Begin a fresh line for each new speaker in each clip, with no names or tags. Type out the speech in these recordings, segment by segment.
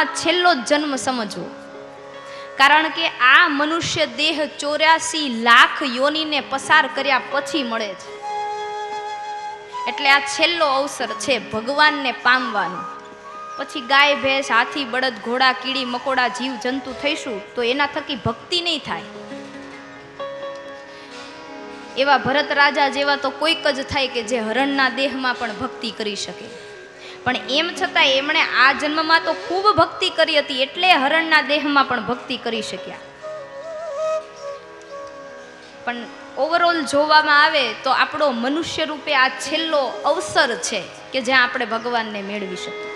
આ છેલ્લો જન્મ સમજવો. કારણ કે આ મનુષ્ય દેહ ચોર્યાસી લાખ યોનીને પસાર કર્યા પછી મળે છે. એટલે આ છેલ્લો અવસર છે ભગવાનને પામવાનો. પછી ગાય, ભેંસ, હાથી, બળદ, ઘોડા, કીડી, મકોડા, જીવ, જંતુ થઈશું તો એના થકી ભક્તિ નહીં થાય. એવા ભરત રાજા જેવા તો કોઈક જ થાય કે જે હરણના દેહમાં પણ ભક્તિ કરી શકે. પણ એમ છતાં એમણે આ જન્મમાં તો ખૂબ ભક્તિ કરી હતી, એટલે હરણના દેહમાં પણ ભક્તિ કરી શક્યા. પણ ઓવરઓલ જોવામાં આવે તો આપણો મનુષ્ય રૂપે આ છેલ્લો અવસર છે કે જ્યાં આપણે ભગવાનને મેળવી શકીએ.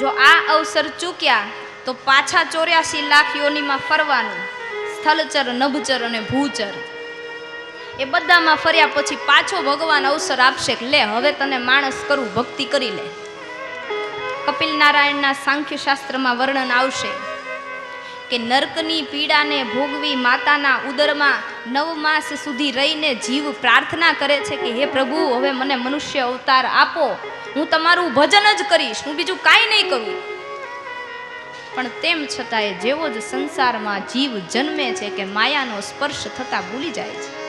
જો આ અવસર ચૂક્યા, તો પાછા ચોર્યાસી લાખ યોનીમાં ફરવાનું. સ્થલચર, નભચર અને ભૂચર. એ બધામાં ફર્યા પછી પાછો ભગવાન અવસર આપશે લે, હવે તને માણસ કરું, ભક્તિ કરી લે. કપિલ નારાયણના સાંખ્ય શાસ્ત્રમાં વર્ણન આવશે કે નર્કની પીડાને ભોગવી માતાના ઉદરમાં નવ માસ સુધી રહીને જીવ પ્રાર્થના કરે છે કે, હે પ્રભુ, હવે મને મનુષ્ય અવતાર આપો. હું તમારું ભજન જ કરીશ. હું બીજું કાંઈ નહીં કરું. પણ તેમ છતાંય જેવો જ સંસારમાં જીવ જન્મે છે કે માયાનો સ્પર્શ થતાં ભૂલી જાય છે.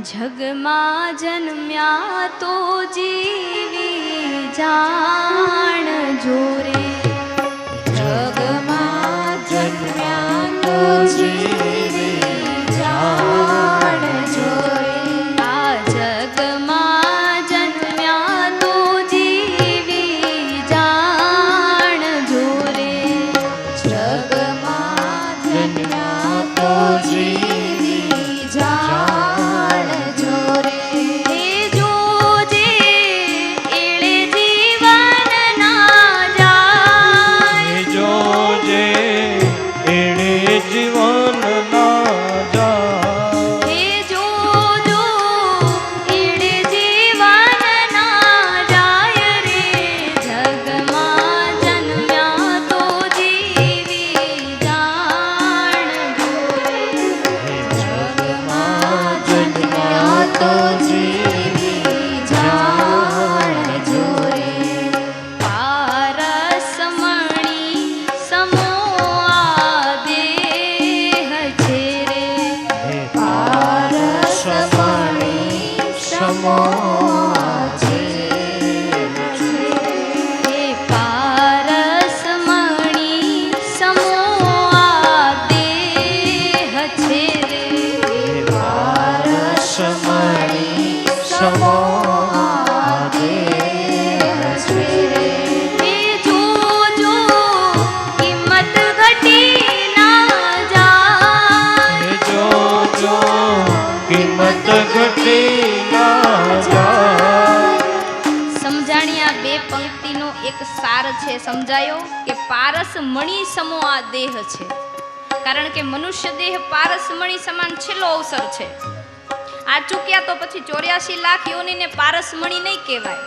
જગમાં જન્મ્યા તો જીવી જાણ જોરે.
જગમાં જન્મ્યા તો જીવી
છે સમજાયો કે પારસ મણી સમો આ દેહ છે. કારણ કે મનુષ્ય દેહ પારસ મણી સમાન છેલ્લો અવસર છે. આ ચૂક્યા તો પછી ચોર્યાસી લાખ યોનીને પારસ મણી નહીં કહેવાય.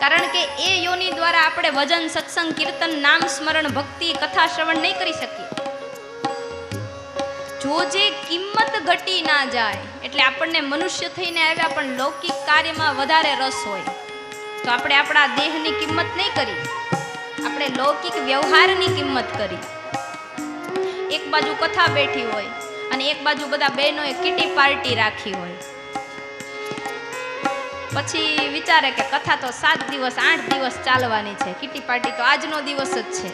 કારણ કે એ યોની દ્વારા આપણે ભજન સત્સંગ, કીર્તન, નામ, સ્મરણ, ભક્તિ, કથા શ્રવણ નહીં કરી શકીએ. જો જે કિંમત ઘટી ના જાય, એટલે આપણને મનુષ્ય થઈને આવ્યા પણ લૌકિક કાર્યમાં વધારે રસ હોય. તો આપણે આપણા દેહની કિંમત નહીં કરી. આપણે લૌકિક વ્યવહારની કિંમત કરી. એક બાજુ કથા બેઠી હોય અને એક બાજુ બધા બહેનોએ કીટી પાર્ટી રાખી હોય. પછી વિચારે કે કથા તો સાત દિવસ, આઠ દિવસ ચાલવાની છે. કીટી પાર્ટી તો આજનો દિવસ જ છે.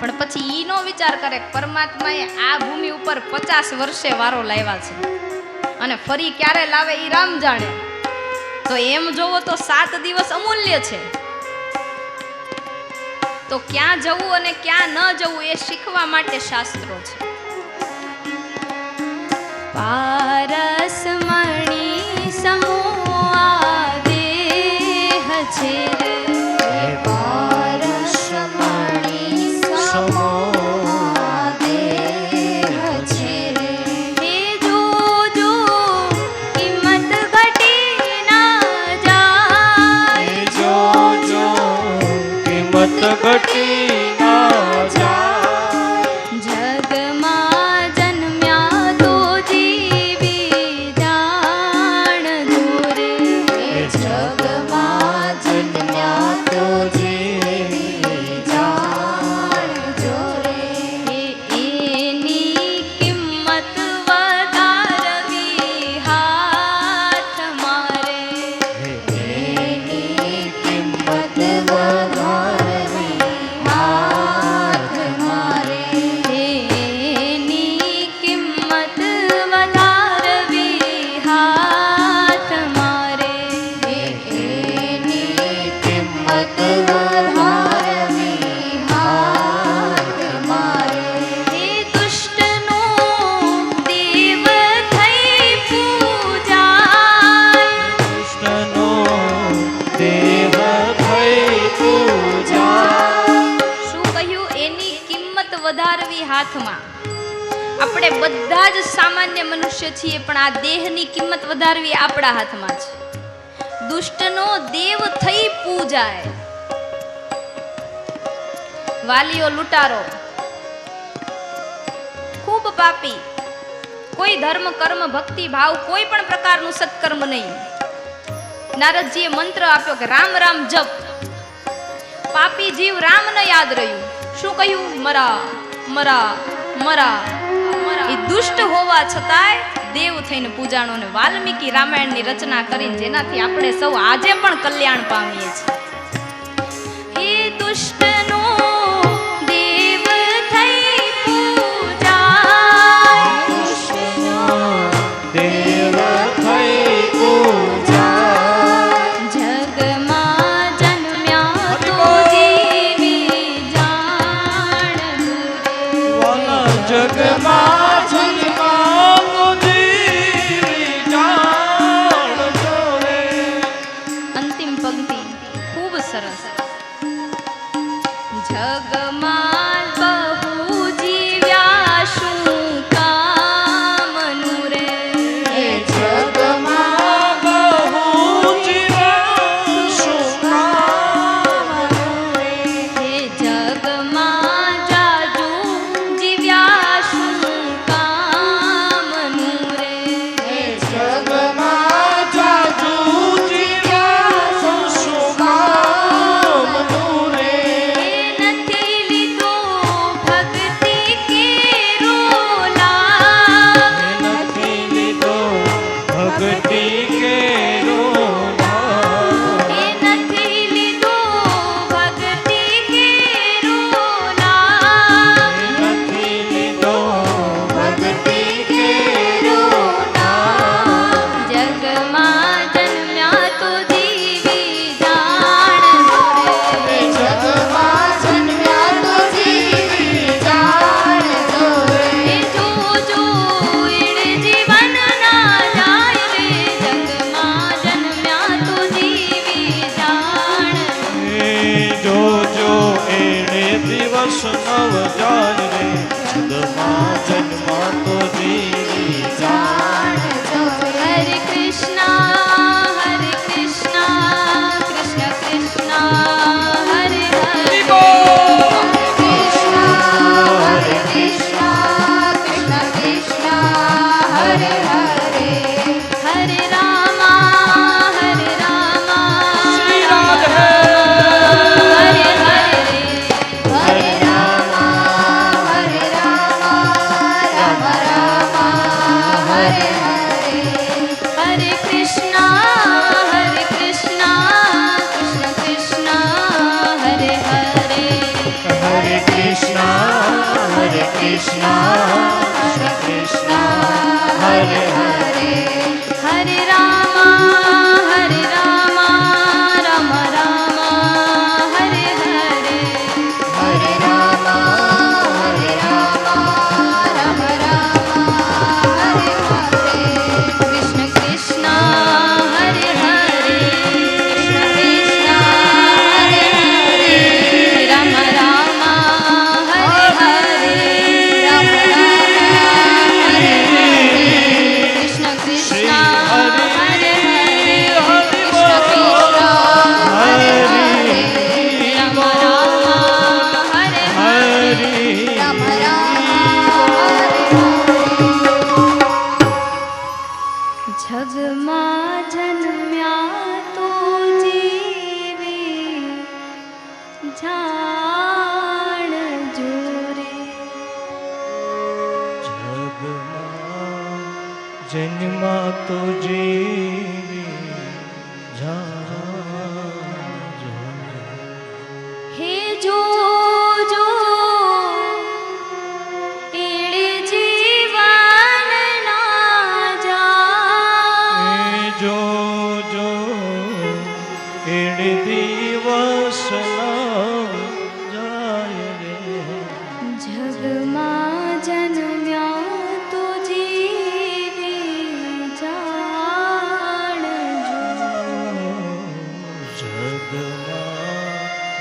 પણ પછી ઈનો વિચાર કરે પરમાત્માએ આ ભૂમિ ઉપર પચાસ વર્ષે વારો લાવ્યા છે. અને ફરી ક્યારે લાવે એ રામ જાણે. તો એમ જોવો તો સાત દિવસ અમૂલ્ય છે. તો ક્યાં જવું અને ક્યાં ન જવું એ શીખવા માટે શાસ્ત્રો છે. પારસમણી સમો આ દેહ છે.
વધારવી
હાથમાં. આપણે બધા જ સામાન્ય મનુષ્ય છીએ, પણ આ દેહની કિંમત વધારવી આપણા હાથમાં છે. દુષ્ટનો દેવ થઈ પૂજાય. વાલીઓ લૂંટારો. ખૂબ પાપી. કોઈ ધર્મ, કર્મ, ભક્તિ, ભાવ કોઈ પણ પ્રકારનું સત્કર્મ નહીં. નારદજીએ મંત્ર આપ્યો કે રામ રામ જપ. પાપી જીવ રામ ન યાદ રહ્યું. શું કહ્યું? મરા મરા મરા. એ દુષ્ટ હોવા છતાંય દેવ થઈને પૂજાણો ને વાલ્મીકી રામાયણની રચના કરીને જેનાથી આપણે સૌ આજે પણ કલ્યાણ પામીએ છીએ. જગમાં
love.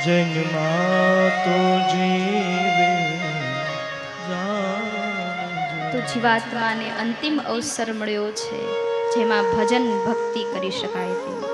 જગમાં તો જીવે.
જીવાત્માને અંતિમ અવસર મળ્યો છે જેમાં ભજન ભક્તિ કરી શકાય તેવું.